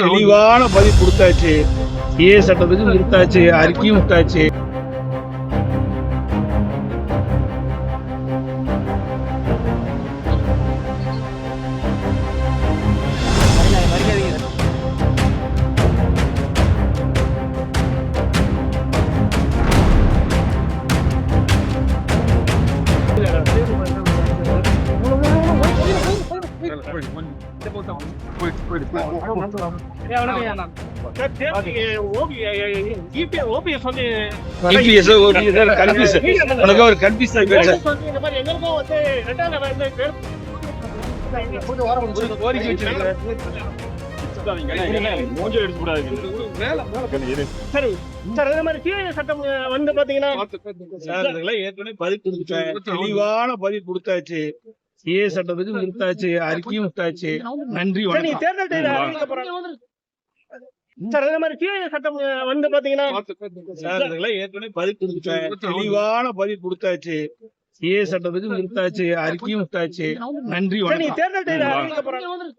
தெளிவான பதில் கொடுத்தாச்சு. ஏ சட்டத்துக்கும் கொடுத்தாச்சு அறிக்கையும் விட்டாச்சு ஒரு கன்ஃபியூஸ் கோரிக்கை சட்டம் வந்து பாத்தீங்கன்னா தெளிவான பதில் கொடுத்தாச்சு. ஏ சட்டத்துக்கு கொடுத்தாச்சு அறிக்கையும் விட்டாச்சு நன்றி வணக்கம். தேர்தல் சார் அதே மாதிரி சிஏ சட்டம் வந்து பாத்தீங்கன்னா சார் இதெல்லாம் ஏற்கனவே பதில் கொடுத்துட்டேன் தெளிவான பதில் கொடுத்தாச்சு. ஏ சட்டத்துக்கு கொடுத்தாச்சு அறிக்கையும் விட்டாச்சு நன்றி வணக்கம். தேர்தல்